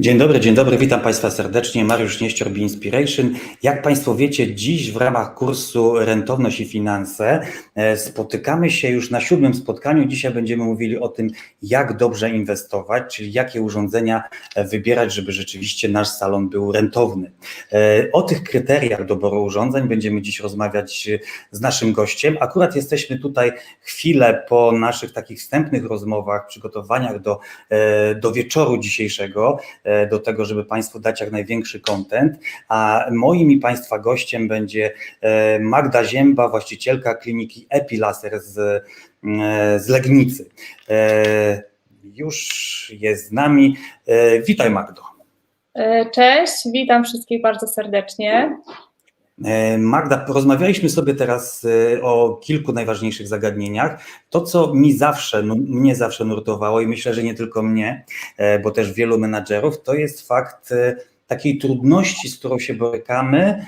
Dzień dobry, dzień dobry, witam Państwa serdecznie. Mariusz Nieścior, Be Inspiration. Jak Państwo wiecie, dziś w ramach kursu Rentowność i Finanse e, spotykamy się już na siódmym spotkaniu. Dzisiaj będziemy mówili o tym, jak dobrze inwestować, czyli jakie urządzenia e, wybierać, żeby rzeczywiście nasz salon był rentowny. E, o tych kryteriach doboru urządzeń będziemy dziś rozmawiać z naszym gościem. Akurat jesteśmy tutaj chwilę po naszych takich wstępnych rozmowach, przygotowaniach do, do wieczoru dzisiejszego. E, do tego, żeby Państwu dać jak największy kontent, a moim i Państwa gościem będzie e, Magda Zięba, właścicielka kliniki Epilaser z, e, z Legnicy. Już jest z nami. Witaj Magdo. Cześć, witam wszystkich bardzo serdecznie. E, Magda, rozmawialiśmy sobie teraz e, o kilku najważniejszych zagadnieniach. To, co mi zawsze, no, mnie zawsze nurtowało i myślę, że nie tylko mnie, e, bo też wielu menadżerów, to jest fakt takiej trudności, z którą się borykamy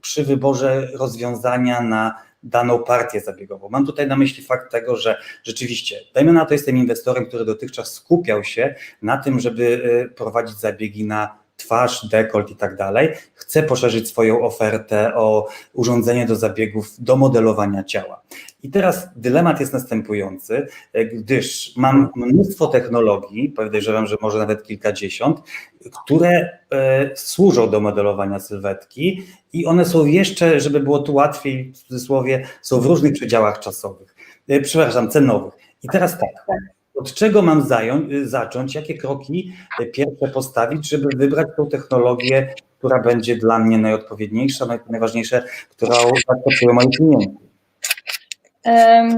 przy wyborze rozwiązania na daną partię zabiegową. Mam tutaj na myśli fakt tego, że rzeczywiście, dajmy na to, jestem inwestorem, który dotychczas skupiał się na tym, żeby prowadzić zabiegi na twarz, dekolt i tak dalej, chce poszerzyć swoją ofertę o urządzenie do zabiegów, do modelowania ciała. I teraz dylemat jest następujący, gdyż mam mnóstwo technologii, podejrzewam, że może nawet kilkadziesiąt, które e, służą do modelowania sylwetki i one są jeszcze, żeby było tu łatwiej, w cudzysłowie, są w różnych przedziałach czasowych, e, przepraszam, cenowych. I teraz tak, od czego mam zacząć, jakie kroki y, pierwsze postawić, żeby wybrać tą technologię, która będzie dla mnie najodpowiedniejsza, najważniejsza, którą zaakceptują moi klienci?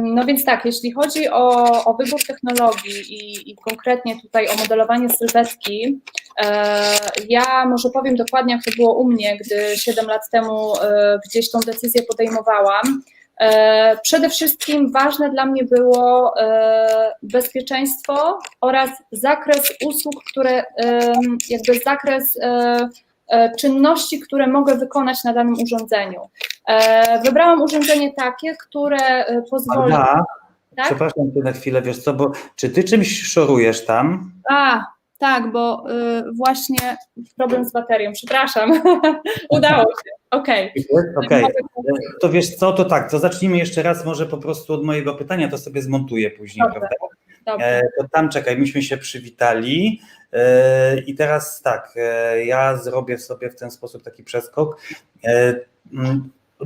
No więc tak, jeśli chodzi o, o wybór technologii i, i, konkretnie tutaj o modelowanie sylwetki, e, ja może powiem dokładnie, jak to było u mnie, gdy 7 lat temu e, gdzieś tą decyzję podejmowałam. E, przede wszystkim ważne dla mnie było e, bezpieczeństwo oraz zakres usług, które jakby zakres e, czynności, które mogę wykonać na danym urządzeniu. Wybrałam urządzenie takie, które pozwoli. Aha, tak? Przepraszam cię na chwilę, wiesz co, bo czy ty czymś szorujesz tam? A, tak, bo y, właśnie problem z baterią, przepraszam, udało się, okej. Okay. okay. To wiesz co, to tak, to zacznijmy jeszcze raz może po prostu od mojego pytania, to sobie zmontuję później, Dobrze. prawda? Dobrze. E, to tam czekaj, myśmy się przywitali e, i teraz tak, e, ja zrobię sobie w ten sposób taki przeskok.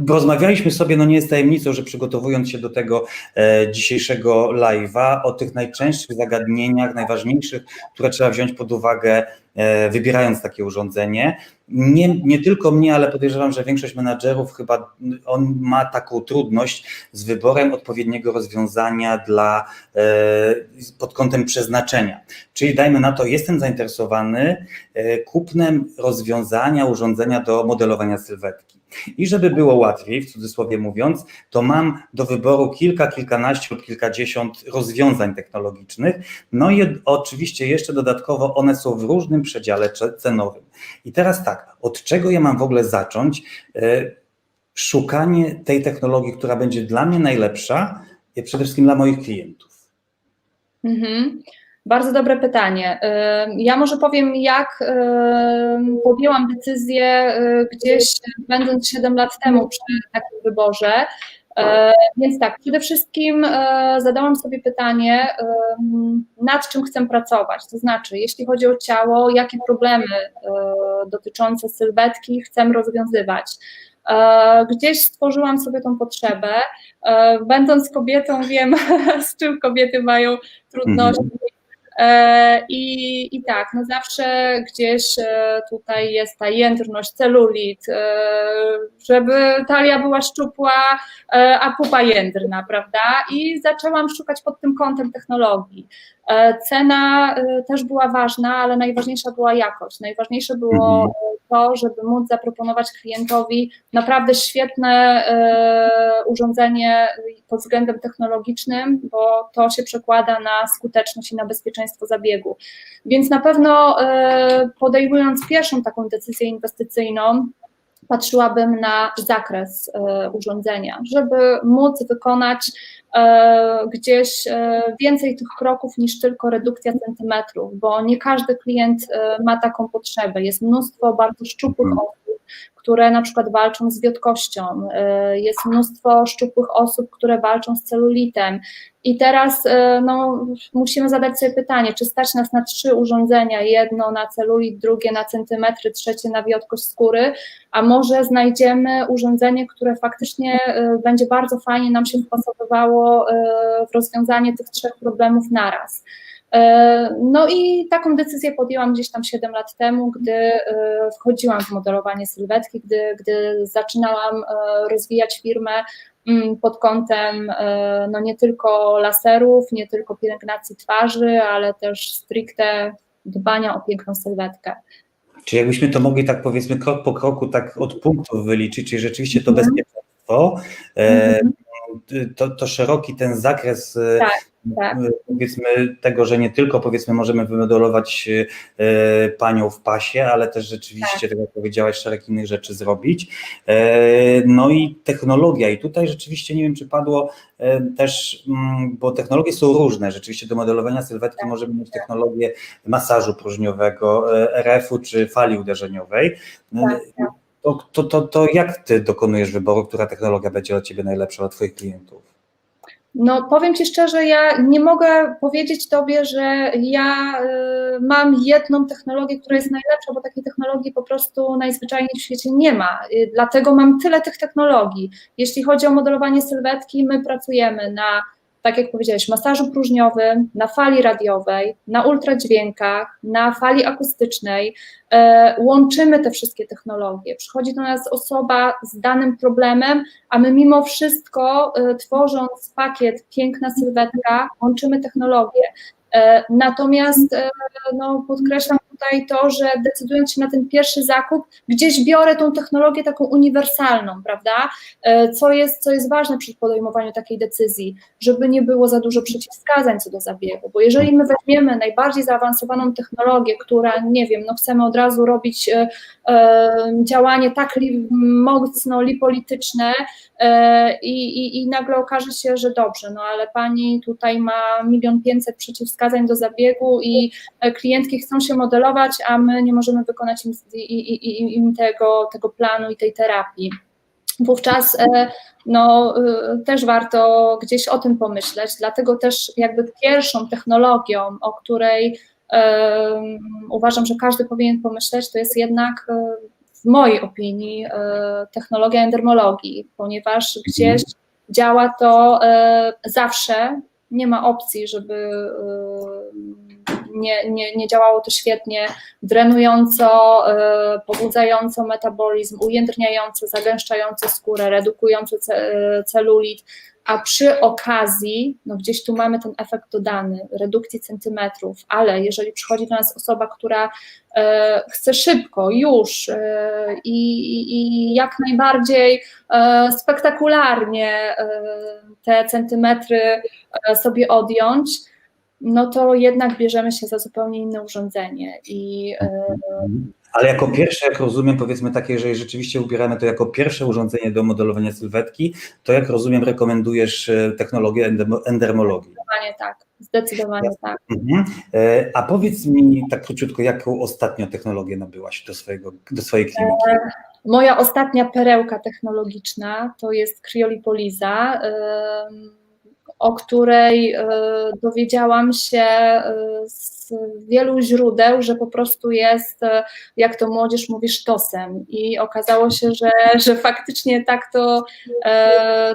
Rozmawialiśmy sobie, no nie jest tajemnicą, że przygotowując się do tego dzisiejszego live'a, o tych najczęstszych zagadnieniach, najważniejszych, które trzeba wziąć pod uwagę, wybierając takie urządzenie. Nie, nie tylko mnie, ale podejrzewam, że większość menadżerów chyba on ma taką trudność z wyborem odpowiedniego rozwiązania dla e, pod kątem przeznaczenia. Czyli dajmy na to, jestem zainteresowany e, kupnem rozwiązania, urządzenia do modelowania sylwetki. I żeby było łatwiej, w cudzysłowie mówiąc, to mam do wyboru kilka, kilkanaście lub kilkadziesiąt rozwiązań technologicznych. No i oczywiście jeszcze dodatkowo one są w różnym przedziale cenowym. I teraz tak, od czego ja mam w ogóle zacząć? E, szukanie tej technologii, która będzie dla mnie najlepsza, przede wszystkim dla moich klientów. Mhm. Bardzo dobre pytanie. Ja może powiem, jak podjęłam decyzję gdzieś, będąc 7 lat temu przy takim wyborze. Więc tak, przede wszystkim zadałam sobie pytanie, nad czym chcę pracować. To znaczy, jeśli chodzi o ciało, jakie problemy dotyczące sylwetki chcę rozwiązywać. Gdzieś stworzyłam sobie tą potrzebę. Będąc kobietą, wiem, z czym kobiety mają trudności, mhm. E, I, I tak, no zawsze gdzieś e, tutaj jest ta jędrność, celulit, e, żeby talia była szczupła, a pupa jędrna, prawda? I zaczęłam szukać pod tym kątem technologii. Cena też była ważna, ale najważniejsza była jakość. Najważniejsze było mhm. to, żeby móc zaproponować klientowi naprawdę świetne urządzenie pod względem technologicznym, bo to się przekłada na skuteczność i na bezpieczeństwo zabiegu. Więc na pewno podejmując pierwszą taką decyzję inwestycyjną, patrzyłabym na zakres e, urządzenia, żeby móc wykonać e, gdzieś e, więcej tych kroków niż tylko redukcja centymetrów, bo nie każdy klient ma taką potrzebę. Jest mnóstwo bardzo szczupłych Mhm. osób, które na przykład walczą z wiotkością, jest mnóstwo szczupłych osób, które walczą z celulitem. I teraz no, musimy zadać sobie pytanie, czy stać nas na trzy urządzenia, jedno na celulit, drugie na centymetry, trzecie na wiotkość skóry, a może znajdziemy urządzenie, które faktycznie będzie bardzo fajnie nam się wpasowywało w rozwiązanie tych trzech problemów naraz. No i taką decyzję podjęłam gdzieś tam 7 lat temu, gdy wchodziłam w modelowanie sylwetki, gdy, gdy zaczynałam rozwijać firmę pod kątem no nie tylko laserów, nie tylko pielęgnacji twarzy, ale też stricte dbania o piękną sylwetkę. Czy jakbyśmy to mogli tak powiedzmy krok po kroku tak od punktów wyliczyć, czyli rzeczywiście to Mhm. bezpieczeństwo, Mhm. to, to szeroki ten zakres Tak, tak. powiedzmy tego, że nie tylko powiedzmy możemy wymodelować e, panią w pasie, ale też rzeczywiście, tak, tak jak powiedziałaś, szereg innych rzeczy zrobić. E, no i technologia i tutaj rzeczywiście nie wiem, czy padło e, też, m, bo technologie są różne, rzeczywiście do modelowania sylwetki Tak, możemy mieć technologię masażu próżniowego, e, RF-u czy fali uderzeniowej. Tak, tak. To, to, to, to jak ty dokonujesz wyboru, która technologia będzie dla ciebie najlepsza, dla twoich klientów? No, powiem Ci szczerze, ja nie mogę powiedzieć Tobie, że ja y, mam jedną technologię, która jest najlepsza, bo takiej technologii po prostu najzwyczajniej w świecie nie ma. Y, dlatego mam tyle tych technologii. Jeśli chodzi o modelowanie sylwetki, my pracujemy na, tak jak powiedziałeś, masażu próżniowym, na fali radiowej, na ultradźwiękach, na fali akustycznej. E, łączymy te wszystkie technologie. Przychodzi do nas osoba z danym problemem, a my mimo wszystko, e, tworząc pakiet Piękna Sylwetka, łączymy technologie. E, natomiast no, podkreślam tutaj to, że decydując się na ten pierwszy zakup, gdzieś biorę tą technologię taką uniwersalną, prawda? Co jest, co jest ważne przy podejmowaniu takiej decyzji, żeby nie było za dużo przeciwwskazań co do zabiegu, bo jeżeli my weźmiemy najbardziej zaawansowaną technologię, która, nie wiem, no chcemy od razu robić e, e, działanie tak li, mocno lipolityczne e, i, i nagle okaże się, że dobrze, no ale pani tutaj ma milion pięćset przeciwwskazań do zabiegu i klientki chcą się modelować, a my nie możemy wykonać im, im tego, tego planu i tej terapii. Wówczas no, też warto gdzieś o tym pomyśleć, dlatego też jakby pierwszą technologią, o której um, uważam, że każdy powinien pomyśleć, to jest jednak w mojej opinii technologia endermologii, ponieważ gdzieś działa to zawsze, nie ma opcji, żeby nie, nie, nie działało to świetnie, drenująco, y, pobudzająco metabolizm, ujędrniająco, zagęszczająco skórę, redukująco celulit, a przy okazji, no gdzieś tu mamy ten efekt dodany, redukcji centymetrów, ale jeżeli przychodzi do nas osoba, która y, chce szybko, już y, i, jak najbardziej spektakularnie te centymetry sobie odjąć, no to jednak bierzemy się za zupełnie inne urządzenie. I, Ale jako pierwsze, jak rozumiem, powiedzmy takie, jeżeli rzeczywiście ubieramy to jako pierwsze urządzenie do modelowania sylwetki, to jak rozumiem, rekomendujesz technologię endermologii. Zdecydowanie tak, zdecydowanie tak. Mhm. A powiedz mi tak króciutko, jaką ostatnią technologię nabyłaś do, swojego, do swojej kliniki? Moja ostatnia perełka technologiczna to jest kriolipoliza o której dowiedziałam się z wielu źródeł, że po prostu jest, jak to młodzież mówi, sztosem. I okazało się, że, że faktycznie tak to,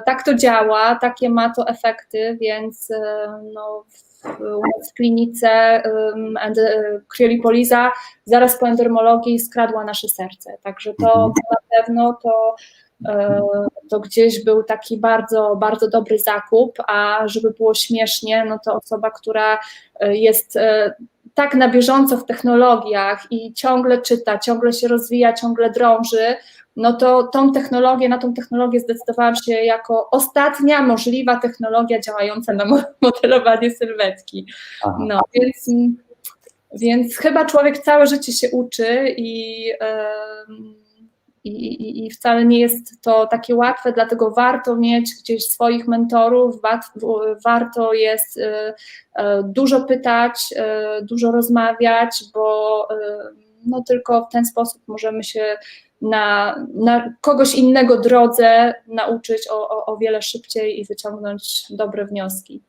tak to działa, takie ma to efekty, więc no, w klinice kriolipoliza zaraz po endermologii skradła nasze serce. Także to, to na pewno to to gdzieś był taki bardzo, bardzo dobry zakup, a żeby było śmiesznie, no to osoba, która jest tak na bieżąco w technologiach i ciągle czyta, ciągle się rozwija, ciągle drąży, no to tą technologię, na tą technologię zdecydowałam się jako ostatnia możliwa technologia działająca na modelowanie sylwetki. No więc, więc chyba człowiek całe życie się uczy i I, i, I wcale nie jest to takie łatwe, dlatego warto mieć gdzieś swoich mentorów, warto jest dużo pytać, dużo rozmawiać, bo no tylko w ten sposób możemy się na, na kogoś innego drodze nauczyć o, o, o wiele szybciej i wyciągnąć dobre wnioski.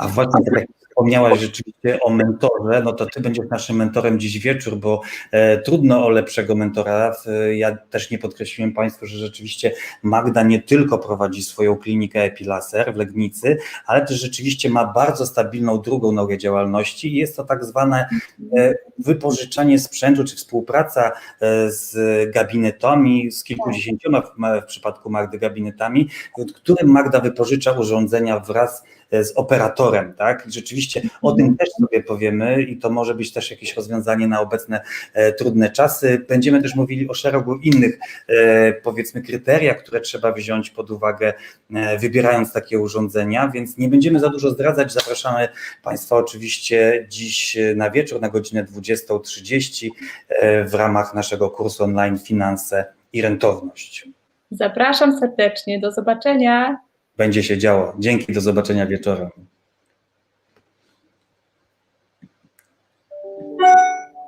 A właśnie tak wspomniałaś rzeczywiście o mentorze, no to ty będziesz naszym mentorem dziś wieczór, bo e, trudno o lepszego mentora. Ja też nie podkreśliłem Państwu, że rzeczywiście Magda nie tylko prowadzi swoją klinikę Epilaser w Legnicy, ale też rzeczywiście ma bardzo stabilną drugą nogę działalności jest to tak zwane e, wypożyczanie sprzętu, czy współpraca e, z gabinetami, z kilkudziesięcioma w, w przypadku Magdy gabinetami, którym Magda wypożycza urządzenia wraz z operatorem, tak? I rzeczywiście o tym też sobie powiemy i to może być też jakieś rozwiązanie na obecne e, trudne czasy. Będziemy też mówili o szeregu innych, e, powiedzmy, kryteriach, które trzeba wziąć pod uwagę, e, wybierając takie urządzenia, więc nie będziemy za dużo zdradzać. Zapraszamy Państwa oczywiście dziś na wieczór na godzinę 20.30 w ramach naszego kursu online Finanse i Rentowność. Zapraszam serdecznie, do zobaczenia będzie się działo. Dzięki, do zobaczenia wieczorem.